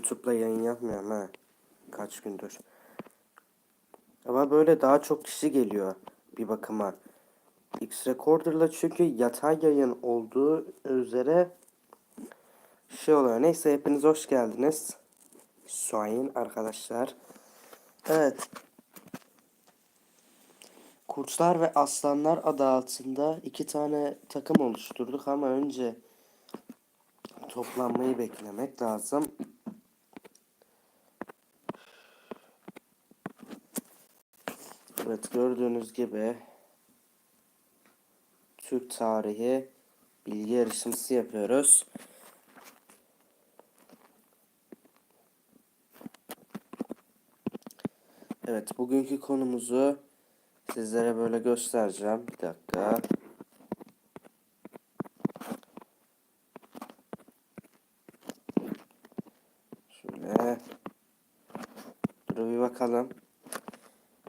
YouTube'la yayın yapmıyorum ha. Kaç gündür. Ama böyle daha çok kişi geliyor bir bakıma. X Recorder'la çünkü yatay yayın olduğu üzere şey oluyor. Neyse hepiniz hoş geldiniz. Şahin arkadaşlar. Evet. Kurtlar ve Aslanlar adı altında iki tane takım oluşturduk ama önce toplanmayı beklemek lazım. Evet gördüğünüz gibi Türk tarihi bilgi yarışması yapıyoruz. Evet bugünkü konumuzu sizlere böyle göstereceğim. Bir dakika. Şöyle. Dur bir bakalım.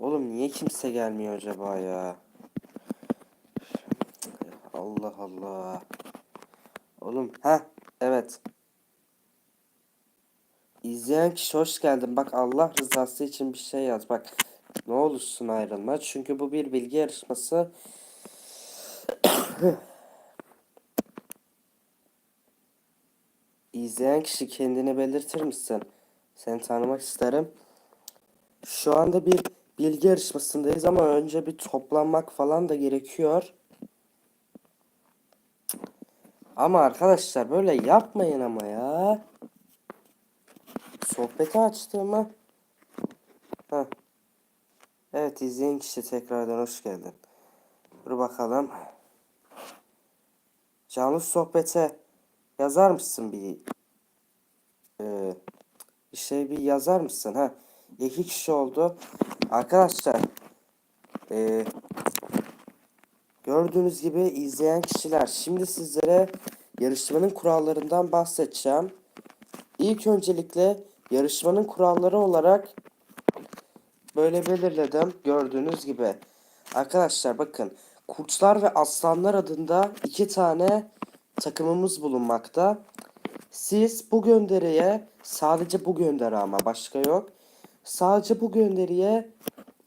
Oğlum niye kimse gelmiyor acaba ya? Allah Allah. Oğlum ha evet. İzleyen kişi hoş geldin. Bak Allah rızası için bir şey yaz. Bak ne olursun ayrılma. Çünkü bu bir bilgi yarışması. İzleyen kişi kendini belirtir misin? Seni tanımak isterim. Şu anda bir bilgi yarışmasındayız ama önce bir toplanmak falan da gerekiyor. Ama arkadaşlar böyle yapmayın ama ya. Sohbeti açtığımı. Heh. Evet izleyen kişi tekrardan hoş geldin. Dur bakalım. Canlı sohbete yazar mısın bir ee, bir şey bir yazar mısın ha? İki kişi oldu. Arkadaşlar ee, gördüğünüz gibi izleyen kişiler şimdi sizlere yarışmanın kurallarından bahsedeceğim. İlk öncelikle yarışmanın kuralları olarak böyle belirledim gördüğünüz gibi. Arkadaşlar bakın Kurtlar ve Aslanlar adında iki tane takımımız bulunmakta. Siz bu gönderiye sadece bu gönderi ama başka yok. Sadece bu gönderiye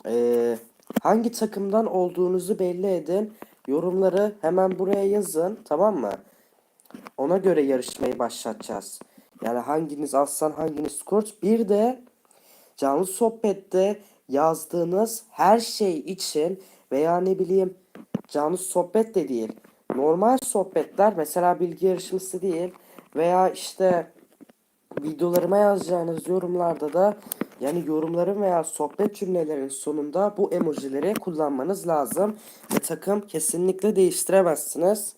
eee, hangi takımdan olduğunuzu belli edin. Yorumları hemen buraya yazın tamam mı? Ona göre yarışmayı başlatacağız. Yani hanginiz aslan hanginiz kurt. Bir de canlı sohbette yazdığınız her şey için veya ne bileyim canlı sohbet de değil. Normal sohbetler mesela bilgi yarışması değil veya işte videolarıma yazacağınız yorumlarda da yani yorumların veya sohbet cümlelerin sonunda bu emojileri kullanmanız lazım. Ve takım kesinlikle değiştiremezsiniz.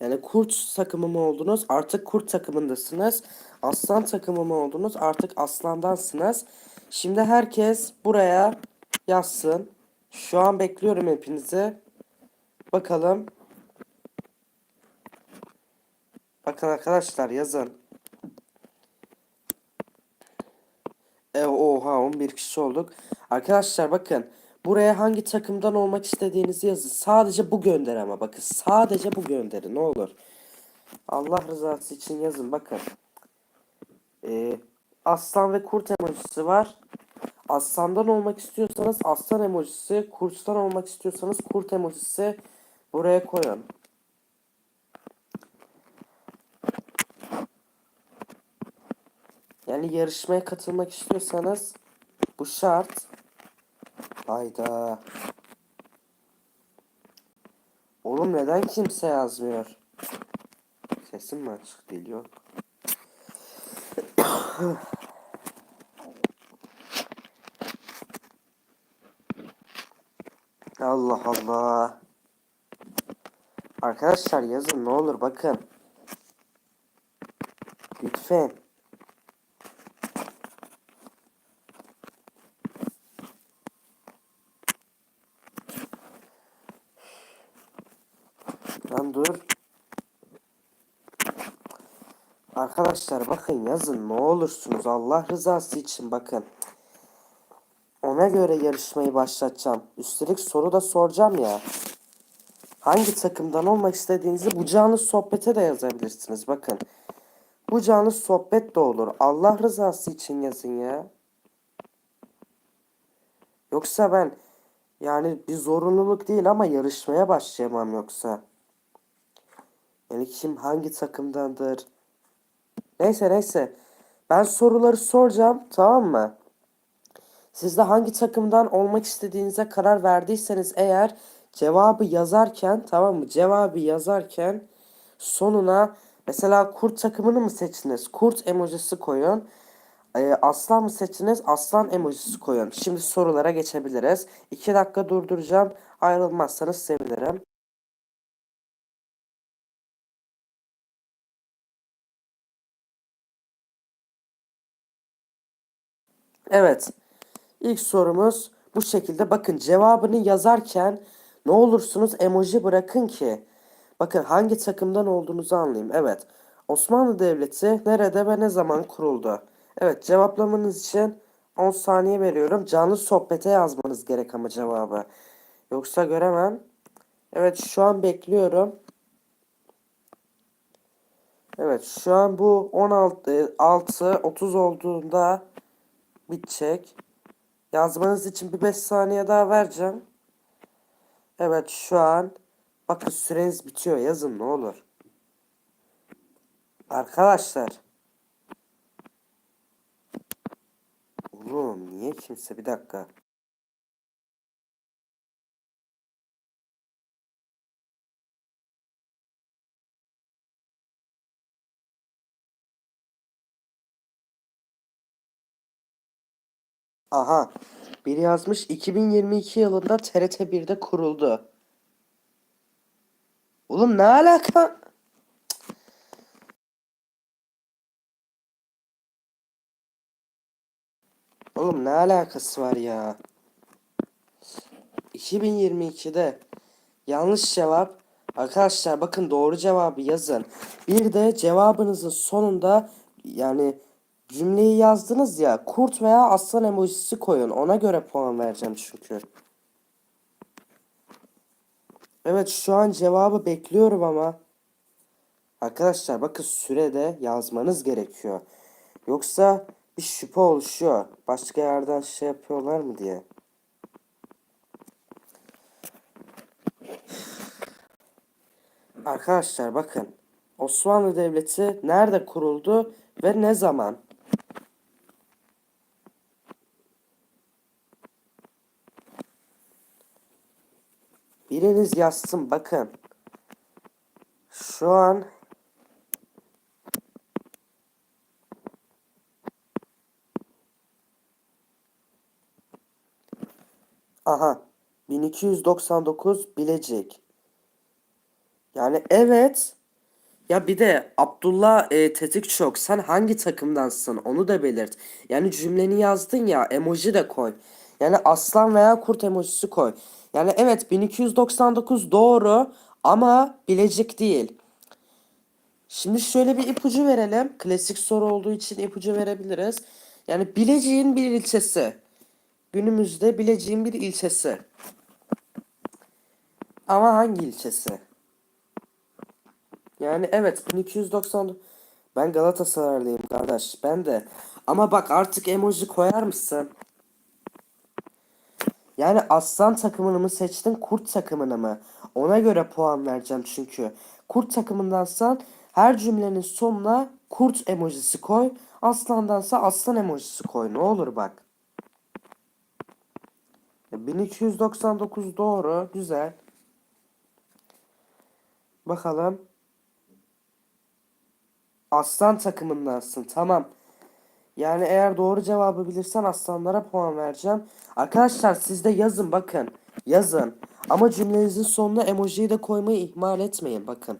Yani kurt takımı mı oldunuz artık kurt takımındasınız. Aslan takımı mı oldunuz artık aslandansınız. Şimdi herkes buraya yazsın. Şu an bekliyorum hepinizi. Bakalım. Bakın arkadaşlar yazın. E, oha 11 kişi olduk. Arkadaşlar bakın. Buraya hangi takımdan olmak istediğinizi yazın. Sadece bu gönder ama bakın. Sadece bu gönderi ne olur. Allah rızası için yazın bakın. Ee, aslan ve kurt emojisi var. Aslandan olmak istiyorsanız aslan emojisi, kurttan olmak istiyorsanız kurt emojisi buraya koyun. Yani yarışmaya katılmak istiyorsanız bu şart. Hayda. Oğlum neden kimse yazmıyor? Sesim mi açık değil yok. Allah Allah. Arkadaşlar yazın ne olur bakın. Lütfen. Lan dur. Arkadaşlar bakın yazın ne olursunuz Allah rızası için bakın. Ona göre yarışmayı başlatacağım. Üstelik soru da soracağım ya. Hangi takımdan olmak istediğinizi bu canlı sohbete de yazabilirsiniz. Bakın. Bu canlı sohbet de olur. Allah rızası için yazın ya. Yoksa ben yani bir zorunluluk değil ama yarışmaya başlayamam yoksa. Yani kim hangi takımdandır? Neyse neyse. Ben soruları soracağım tamam mı? Siz de hangi takımdan olmak istediğinize karar verdiyseniz eğer cevabı yazarken tamam mı? Cevabı yazarken sonuna mesela kurt takımını mı seçtiniz? Kurt emojisi koyun. Ee, aslan mı seçtiniz? Aslan emojisi koyun. Şimdi sorulara geçebiliriz. 2 dakika durduracağım. Ayrılmazsanız sevinirim. Evet. İlk sorumuz bu şekilde. Bakın cevabını yazarken ne olursunuz emoji bırakın ki. Bakın hangi takımdan olduğunuzu anlayayım. Evet. Osmanlı Devleti nerede ve ne zaman kuruldu? Evet cevaplamanız için 10 saniye veriyorum. Canlı sohbete yazmanız gerek ama cevabı. Yoksa göremem. Evet şu an bekliyorum. Evet şu an bu 16 6 30 olduğunda bitecek. Yazmanız için bir 5 saniye daha vereceğim. Evet şu an bakın süreniz bitiyor. Yazın ne olur. Arkadaşlar. Oğlum niye kimse bir dakika. Aha. Biri yazmış 2022 yılında TRT 1'de kuruldu. Oğlum ne alaka? Oğlum ne alakası var ya? 2022'de yanlış cevap. Arkadaşlar bakın doğru cevabı yazın. Bir de cevabınızın sonunda yani cümleyi yazdınız ya kurt veya aslan emojisi koyun. Ona göre puan vereceğim çünkü. Evet şu an cevabı bekliyorum ama. Arkadaşlar bakın sürede yazmanız gerekiyor. Yoksa bir şüphe oluşuyor. Başka yerden şey yapıyorlar mı diye. Arkadaşlar bakın. Osmanlı Devleti nerede kuruldu ve ne zaman? Biriniz yazsın bakın. Şu an Aha. 1299 Bilecik. Yani evet. Ya bir de Abdullah e, Tetikçok sen hangi takımdansın onu da belirt. Yani cümleni yazdın ya emoji de koy. Yani aslan veya kurt emojisi koy. Yani evet 1299 doğru ama Bilecik değil. Şimdi şöyle bir ipucu verelim. Klasik soru olduğu için ipucu verebiliriz. Yani Bilecik'in bir ilçesi. Günümüzde Bilecik'in bir ilçesi. Ama hangi ilçesi? Yani evet 1290 ben Galatasaraylıyım kardeş ben de. Ama bak artık emoji koyar mısın? Yani aslan takımını mı seçtin kurt takımını mı? Ona göre puan vereceğim çünkü. Kurt takımındansan her cümlenin sonuna kurt emojisi koy. Aslandansa aslan emojisi koy. Ne olur bak. 1299 doğru. Güzel. Bakalım. Aslan takımındansın. Tamam. Yani eğer doğru cevabı bilirsen aslanlara puan vereceğim. Arkadaşlar siz de yazın bakın. Yazın. Ama cümlenizin sonuna emojiyi de koymayı ihmal etmeyin bakın.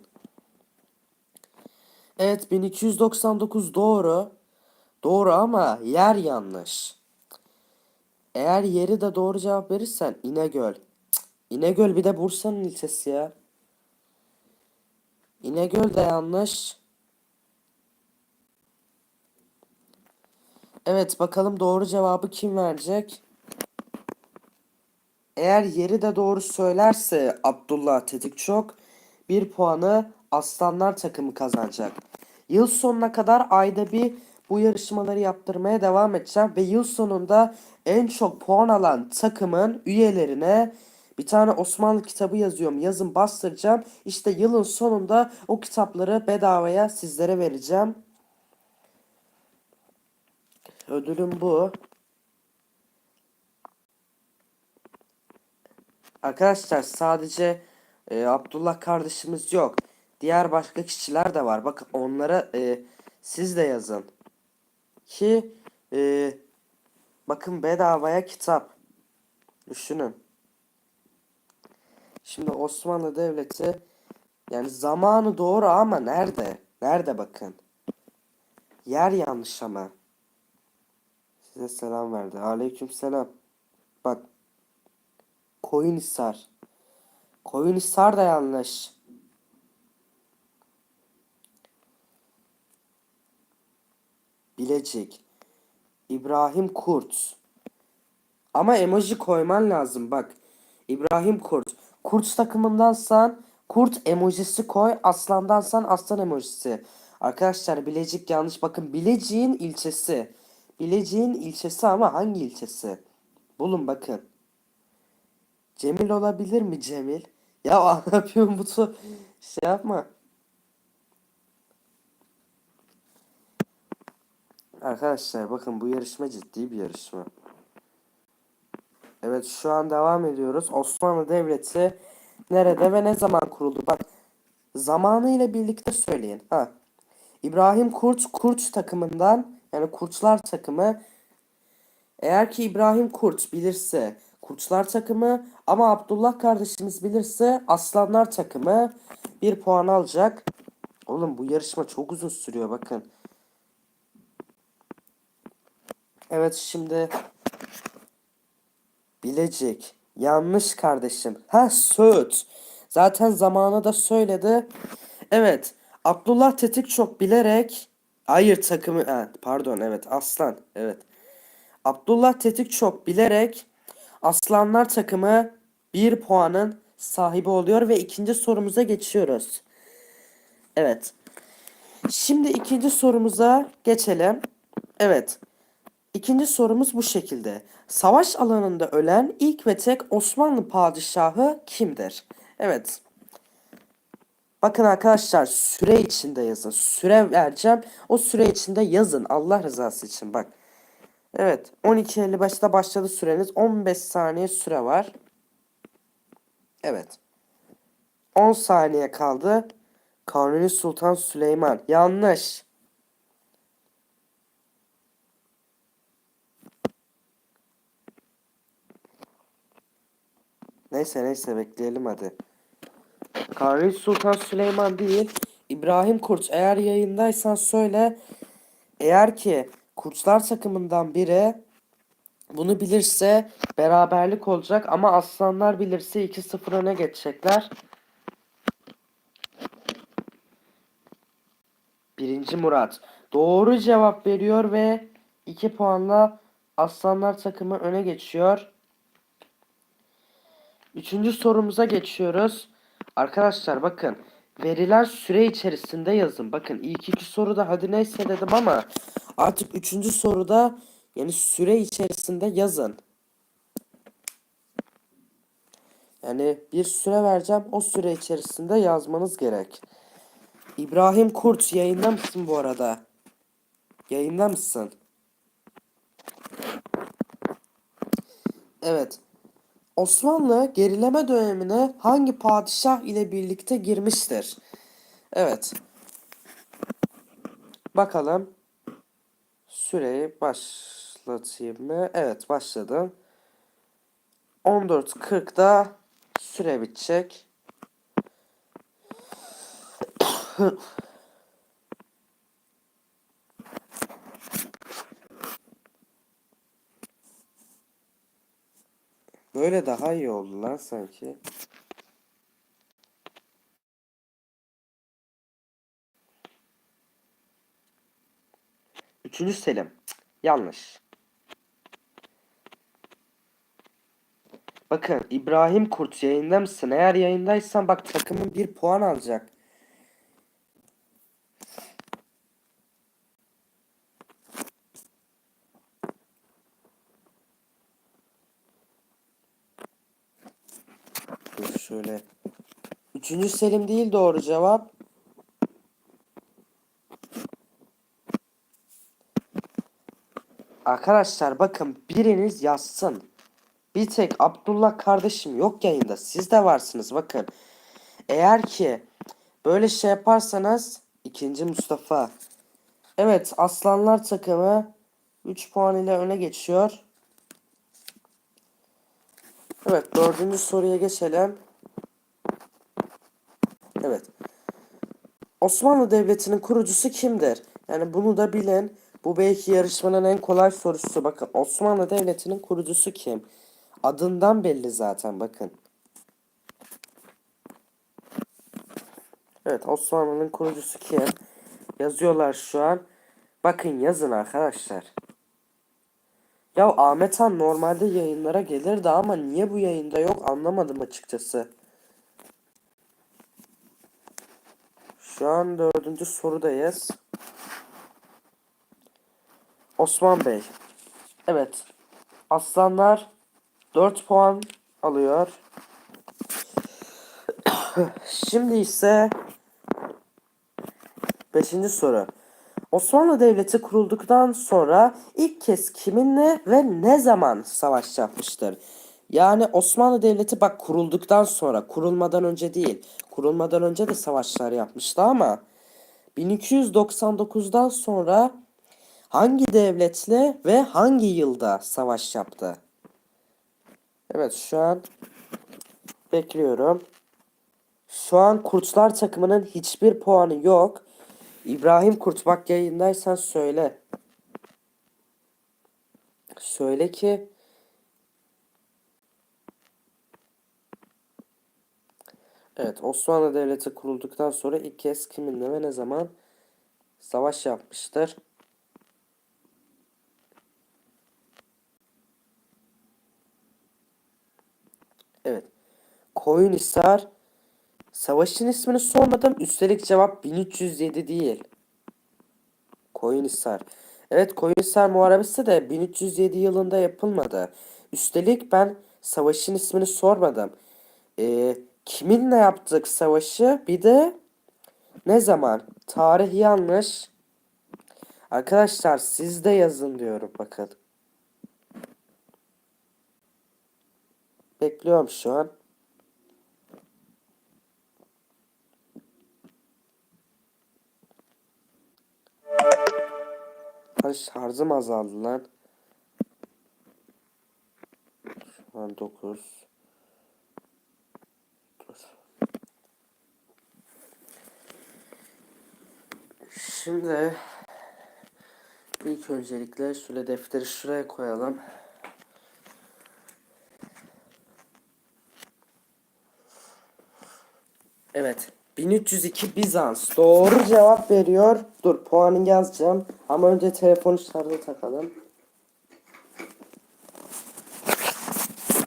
Evet 1299 doğru. Doğru ama yer yanlış. Eğer yeri de doğru cevap verirsen İnegöl. Cık, İnegöl bir de Bursa'nın ilçesi ya. İnegöl de yanlış. Evet bakalım doğru cevabı kim verecek? Eğer yeri de doğru söylerse Abdullah Tetikçok bir puanı Aslanlar takımı kazanacak. Yıl sonuna kadar ayda bir bu yarışmaları yaptırmaya devam edeceğim ve yıl sonunda en çok puan alan takımın üyelerine bir tane Osmanlı kitabı yazıyorum. Yazın bastıracağım. İşte yılın sonunda o kitapları bedavaya sizlere vereceğim. Ödülüm bu. Arkadaşlar sadece e, Abdullah kardeşimiz yok. Diğer başka kişiler de var. Bakın onlara e, siz de yazın. Ki e, bakın bedavaya kitap. Düşünün. Şimdi Osmanlı Devleti yani zamanı doğru ama nerede? Nerede bakın? Yer yanlış ama. Size selam verdi. Aleyküm selam. Bak. Koyunhisar. Koyunhisar da yanlış. Bilecik. İbrahim Kurt. Ama emoji koyman lazım bak. İbrahim Kurt. Kurt takımındansan kurt emojisi koy. Aslandansan aslan emojisi. Arkadaşlar Bilecik yanlış. Bakın Bilecik'in ilçesi. Bilecik'in ilçesi ama hangi ilçesi? Bulun bakın. Cemil olabilir mi Cemil? Ya ne yapıyorum bu şey yapma. Arkadaşlar bakın bu yarışma ciddi bir yarışma. Evet şu an devam ediyoruz. Osmanlı Devleti nerede ve ne zaman kuruldu? Bak zamanı ile birlikte söyleyin. Ha. İbrahim Kurt Kurt takımından yani Kurtlar takımı eğer ki İbrahim Kurt bilirse Kurtlar takımı ama Abdullah kardeşimiz bilirse Aslanlar takımı bir puan alacak. Oğlum bu yarışma çok uzun sürüyor bakın. Evet şimdi Bilecik. Yanlış kardeşim. Ha Söğüt. Zaten zamanı da söyledi. Evet. Abdullah Tetik çok bilerek Hayır takımı ha, pardon evet Aslan evet. Abdullah Tetik çok bilerek Aslanlar takımı bir puanın sahibi oluyor ve ikinci sorumuza geçiyoruz. Evet. Şimdi ikinci sorumuza geçelim. Evet. İkinci sorumuz bu şekilde. Savaş alanında ölen ilk ve tek Osmanlı padişahı kimdir? Evet. Bakın arkadaşlar süre içinde yazın. Süre vereceğim. O süre içinde yazın. Allah rızası için bak. Evet. 12.55'da başladı süreniz. 15 saniye süre var. Evet. 10 saniye kaldı. Kanuni Sultan Süleyman. Yanlış. Neyse neyse bekleyelim hadi. Kanuni Sultan Süleyman değil. İbrahim Kurt eğer yayındaysan söyle. Eğer ki Kurtlar takımından biri bunu bilirse beraberlik olacak ama Aslanlar bilirse 2-0 öne geçecekler. Birinci Murat doğru cevap veriyor ve 2 puanla Aslanlar takımı öne geçiyor. Üçüncü sorumuza geçiyoruz. Arkadaşlar bakın. Verilen süre içerisinde yazın. Bakın ilk iki soruda hadi neyse dedim ama artık üçüncü soruda yani süre içerisinde yazın. Yani bir süre vereceğim. O süre içerisinde yazmanız gerek. İbrahim Kurt yayında mısın bu arada? Yayında mısın? Evet. Osmanlı gerileme dönemine hangi padişah ile birlikte girmiştir? Evet. Bakalım. Süreyi başlatayım mı? Evet başladım. 14.40'da süre bitecek. Böyle daha iyi oldu lan sanki. Üçüncü Selim. Yanlış. Bakın İbrahim Kurt yayında mısın? Eğer yayındaysan bak takımın bir puan alacak. Şöyle. Üçüncü Selim değil doğru cevap. Arkadaşlar bakın biriniz yazsın. Bir tek Abdullah kardeşim yok yayında. Siz de varsınız bakın. Eğer ki böyle şey yaparsanız ikinci Mustafa. Evet Aslanlar takımı 3 puan ile öne geçiyor. Evet dördüncü soruya geçelim. Evet. Osmanlı Devleti'nin kurucusu kimdir? Yani bunu da bilin. Bu belki yarışmanın en kolay sorusu. Bakın Osmanlı Devleti'nin kurucusu kim? Adından belli zaten bakın. Evet Osmanlı'nın kurucusu kim? Yazıyorlar şu an. Bakın yazın arkadaşlar. Ya Ahmet Han normalde yayınlara gelirdi ama niye bu yayında yok anlamadım açıkçası. Şu an dördüncü sorudayız. Osman Bey. Evet. Aslanlar 4 puan alıyor. Şimdi ise 5. soru. Osmanlı Devleti kurulduktan sonra ilk kez kiminle ve ne zaman savaş yapmıştır? Yani Osmanlı Devleti bak kurulduktan sonra, kurulmadan önce değil. Kurulmadan önce de savaşlar yapmıştı ama 1299'dan sonra hangi devletle ve hangi yılda savaş yaptı? Evet şu an bekliyorum. Şu an Kurtlar takımının hiçbir puanı yok. İbrahim Kurt bak yayındaysan söyle. Söyle ki Evet Osmanlı Devleti kurulduktan sonra ilk kez kiminle ve ne zaman savaş yapmıştır? Evet. Koyunhisar Savaşın ismini sormadım. Üstelik cevap 1307 değil. Koyunhisar. Evet Koyunhisar Muharebesi de 1307 yılında yapılmadı. Üstelik ben savaşın ismini sormadım. Ee, kiminle yaptık savaşı? Bir de ne zaman? Tarih yanlış. Arkadaşlar siz de yazın diyorum bakın. Bekliyorum şu an. Ay şarjım azaldı lan. Şu an 9. Dur. Şimdi ilk öncelikle şöyle defteri şuraya koyalım. Evet. 1302 Bizans. Doğru cevap veriyor. Dur puanını yazacağım. Ama önce telefonu şarja takalım.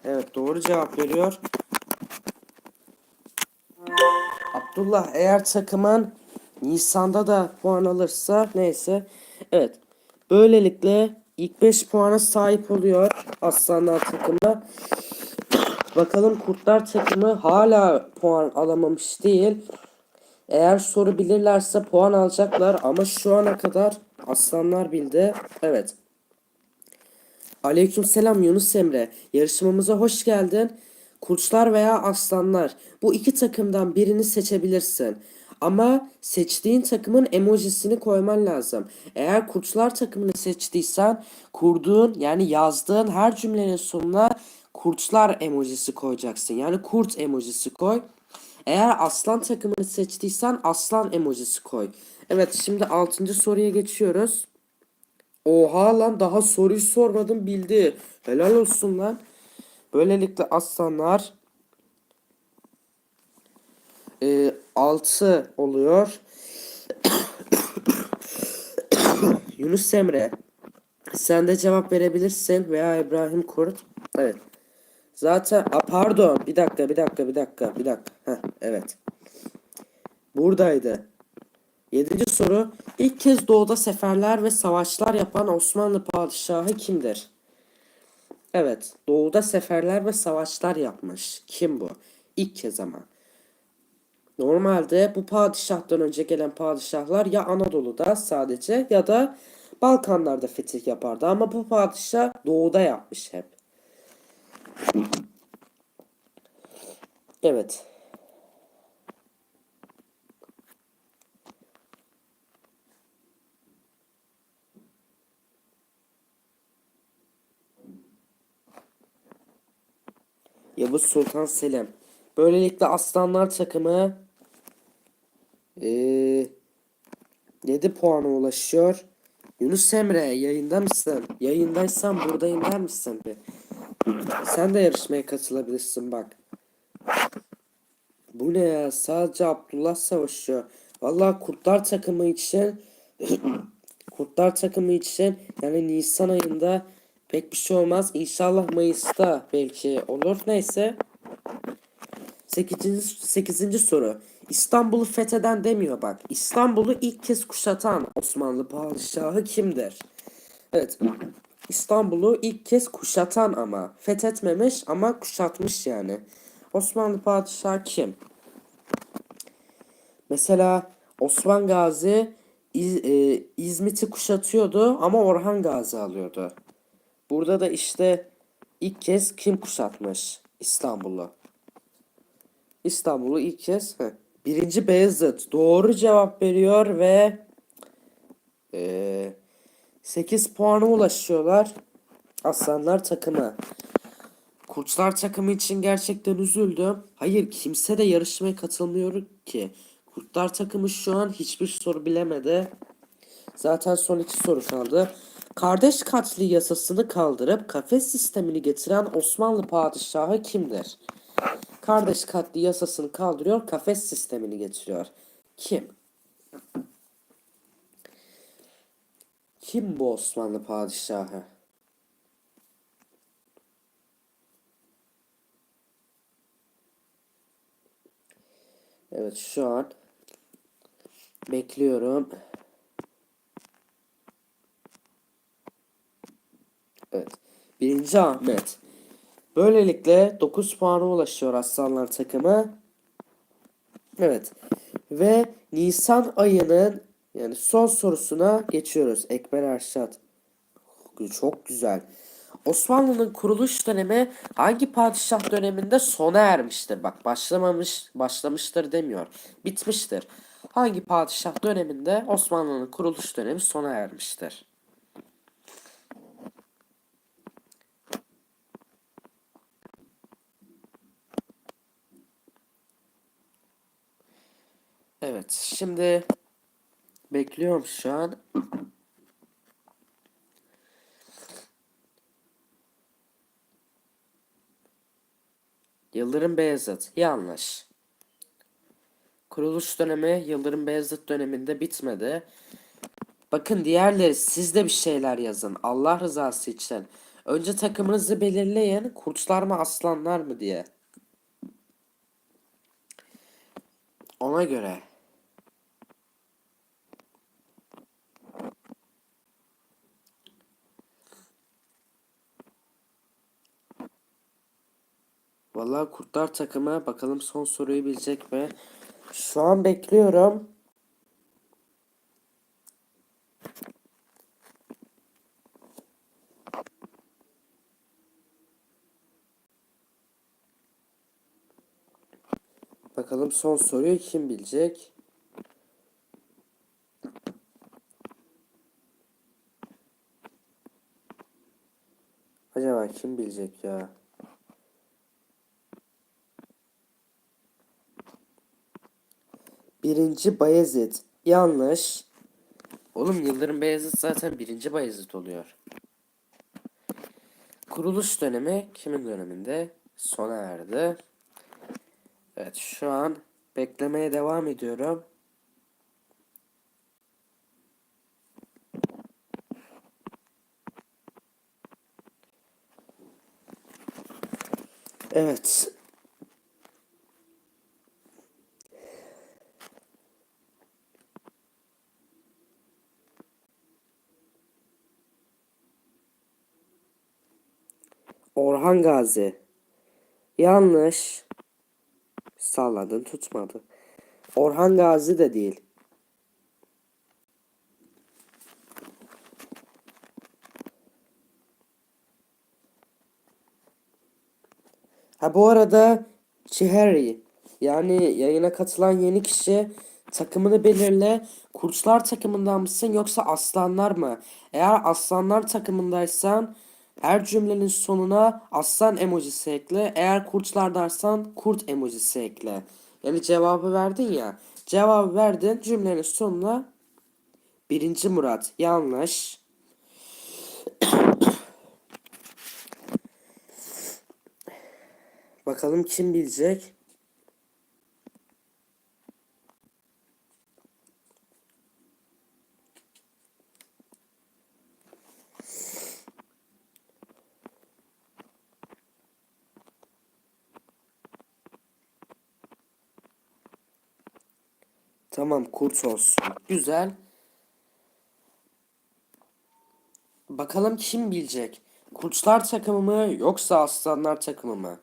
Evet doğru cevap veriyor. Abdullah eğer takımın Nisan'da da puan alırsa neyse. Evet. Böylelikle ilk 5 puana sahip oluyor Aslanlar takımı. Bakalım Kurtlar takımı hala puan alamamış değil. Eğer soru bilirlerse puan alacaklar ama şu ana kadar aslanlar bildi. Evet. Aleykümselam Yunus Emre. Yarışmamıza hoş geldin. Kurtlar veya aslanlar. Bu iki takımdan birini seçebilirsin. Ama seçtiğin takımın emojisini koyman lazım. Eğer kurtlar takımını seçtiysen kurduğun yani yazdığın her cümlenin sonuna kurtlar emojisi koyacaksın. Yani kurt emojisi koy. Eğer aslan takımını seçtiysen aslan emojisi koy. Evet şimdi 6. soruya geçiyoruz. Oha lan daha soruyu sormadım bildi. Helal olsun lan. Böylelikle aslanlar e, 6 oluyor. Yunus Emre sen de cevap verebilirsin veya İbrahim Kurt. Evet. Zaten a, pardon bir dakika bir dakika bir dakika bir dakika. Heh, evet. Buradaydı. Yedinci soru. İlk kez doğuda seferler ve savaşlar yapan Osmanlı padişahı kimdir? Evet. Doğuda seferler ve savaşlar yapmış. Kim bu? İlk kez ama. Normalde bu padişahtan önce gelen padişahlar ya Anadolu'da sadece ya da Balkanlarda fetih yapardı. Ama bu padişah doğuda yapmış hep. Evet. Yavuz Sultan Selim. Böylelikle Aslanlar takımı eee 7 puana ulaşıyor. Yunus Emre yayında mısın? Yayındaysan buradayım der misin bir? Sen de yarışmaya katılabilirsin bak. Bu ne ya? Sadece Abdullah savaşıyor. Vallahi kurtlar takımı için kurtlar takımı için yani Nisan ayında pek bir şey olmaz. İnşallah Mayıs'ta belki olur. Neyse. 8. 8. soru. İstanbul'u fetheden demiyor bak. İstanbul'u ilk kez kuşatan Osmanlı padişahı kimdir? Evet. İstanbul'u ilk kez kuşatan ama fethetmemiş ama kuşatmış yani. Osmanlı padişahı kim? Mesela Osman Gazi İz, e, İzmit'i kuşatıyordu ama Orhan Gazi alıyordu. Burada da işte ilk kez kim kuşatmış İstanbul'u? İstanbul'u ilk kez heh, birinci Beyazıt doğru cevap veriyor ve e, 8 puana ulaşıyorlar. Aslanlar takımı. Kurtlar takımı için gerçekten üzüldüm. Hayır kimse de yarışmaya katılmıyor ki. Kurtlar takımı şu an hiçbir soru bilemedi. Zaten son iki soru kaldı. Kardeş katli yasasını kaldırıp kafes sistemini getiren Osmanlı padişahı kimdir? Kardeş katli yasasını kaldırıyor, kafes sistemini getiriyor. Kim? Kim bu Osmanlı padişahı? Evet şu an bekliyorum. Evet. Birinci Ahmet. Böylelikle 9 puana ulaşıyor Aslanlar takımı. Evet. Ve Nisan ayının yani son sorusuna geçiyoruz. Ekber Erşat. Çok güzel. Osmanlı'nın kuruluş dönemi hangi padişah döneminde sona ermiştir? Bak başlamamış, başlamıştır demiyor. Bitmiştir. Hangi padişah döneminde Osmanlı'nın kuruluş dönemi sona ermiştir? Evet, şimdi bekliyorum şu an. Yıldırım Beyazıt. Yanlış. Kuruluş dönemi Yıldırım Beyazıt döneminde bitmedi. Bakın diğerleri siz de bir şeyler yazın. Allah rızası için. Önce takımınızı belirleyin. Kurtlar mı aslanlar mı diye. Ona göre. Vallahi kurtlar takımı bakalım son soruyu bilecek mi? Şu an bekliyorum. Bakalım son soruyu kim bilecek? Acaba kim bilecek ya? Birinci Bayezid. Yanlış. Oğlum Yıldırım Beyazıt zaten birinci Bayezid oluyor. Kuruluş dönemi kimin döneminde? Sona erdi. Evet şu an beklemeye devam ediyorum. Evet. Orhan Gazi. Yanlış. Salladın tutmadı. Orhan Gazi de değil. Ha bu arada Chiheri yani yayına katılan yeni kişi takımını belirle. Kurtlar takımından mısın yoksa aslanlar mı? Eğer aslanlar takımındaysan her cümlenin sonuna aslan emojisi ekle. Eğer kurtlardansan kurt emojisi ekle. Yani cevabı verdin ya. Cevabı verdin cümlenin sonuna birinci Murat yanlış. Bakalım kim bilecek? Tamam kurt olsun. Güzel. Bakalım kim bilecek? Kurtlar takımı mı yoksa aslanlar takımı mı?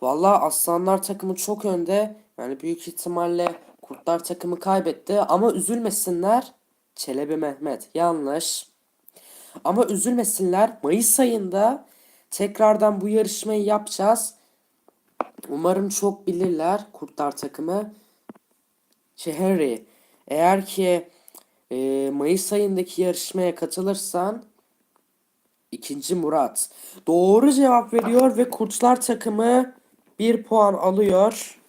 Vallahi aslanlar takımı çok önde. Yani büyük ihtimalle kurtlar takımı kaybetti. Ama üzülmesinler. Çelebi Mehmet yanlış. Ama üzülmesinler. Mayıs ayında tekrardan bu yarışmayı yapacağız. Umarım çok bilirler kurtlar takımı. Şehri, eğer ki e, Mayıs ayındaki yarışmaya katılırsan ikinci Murat doğru cevap veriyor ve Kurtlar takımı bir puan alıyor.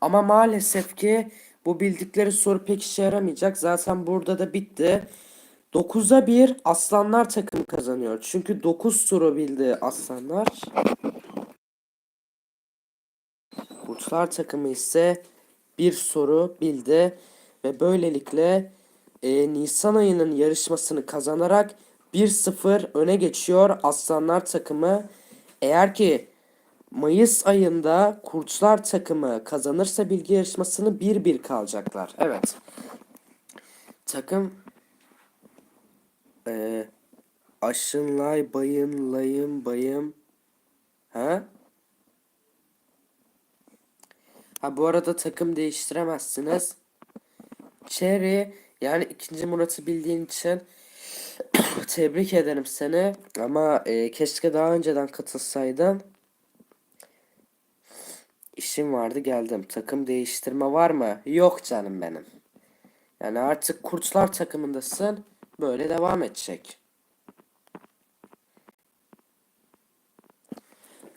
Ama maalesef ki bu bildikleri soru pek işe yaramayacak. Zaten burada da bitti. 9'a 1 Aslanlar takımı kazanıyor. Çünkü 9 soru bildi Aslanlar. Kurtlar takımı ise bir soru bildi ve böylelikle e, Nisan ayının yarışmasını kazanarak 1-0 öne geçiyor Aslanlar takımı. Eğer ki Mayıs ayında Kurtlar takımı kazanırsa bilgi yarışmasını 1-1 kalacaklar. Evet. Takım e, Aşınlay bayın layım bayım ha? Ha bu arada takım değiştiremezsiniz. Cherry yani ikinci Murat'ı bildiğin için tebrik ederim seni. Ama e, keşke daha önceden katılsaydın. İşim vardı geldim. Takım değiştirme var mı? Yok canım benim. Yani artık kurtlar takımındasın. Böyle devam edecek.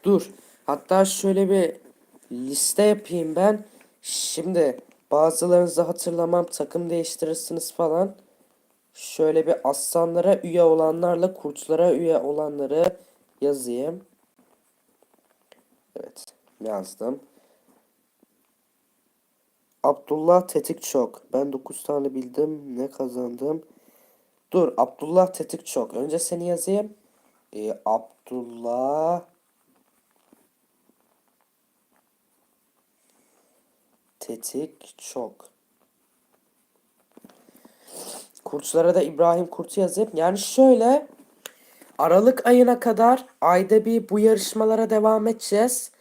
Dur. Hatta şöyle bir liste yapayım ben. Şimdi bazılarınızı hatırlamam takım değiştirirsiniz falan. Şöyle bir aslanlara üye olanlarla kurtlara üye olanları yazayım. Evet yazdım. Abdullah Tetik çok. Ben 9 tane bildim. Ne kazandım? Dur Abdullah Tetik çok. Önce seni yazayım. Ee, Abdullah Tetik çok. Kurtlara da İbrahim Kurt'u yazayım. Yani şöyle Aralık ayına kadar ayda bir bu yarışmalara devam edeceğiz.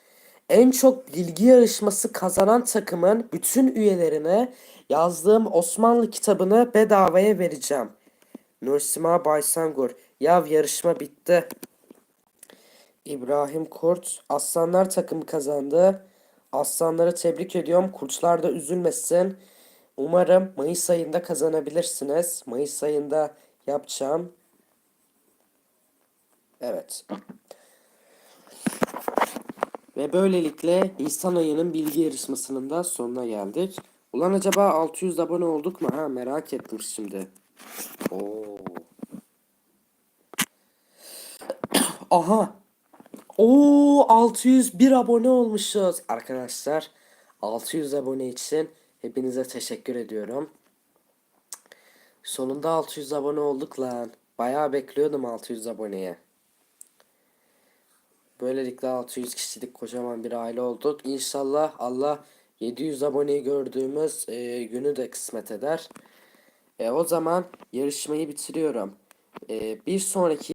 En çok bilgi yarışması kazanan takımın bütün üyelerine yazdığım Osmanlı kitabını bedavaya vereceğim. Nursima Baysangur. Yav yarışma bitti. İbrahim Kurt. Aslanlar takımı kazandı. Aslanları tebrik ediyorum. Kurtlar da üzülmesin. Umarım Mayıs ayında kazanabilirsiniz. Mayıs ayında yapacağım. Evet. Ve böylelikle Nisan ayının bilgi yarışmasının da sonuna geldik. Ulan acaba 600 abone olduk mu? Ha merak ettim şimdi. Oo. Aha. Oo 601 abone olmuşuz. Arkadaşlar 600 abone için hepinize teşekkür ediyorum. Sonunda 600 abone olduk lan. Bayağı bekliyordum 600 aboneye. Böylelikle 600 kişilik kocaman bir aile olduk. İnşallah Allah 700 aboneyi gördüğümüz e, günü de kısmet eder. E, o zaman yarışmayı bitiriyorum. E, bir sonraki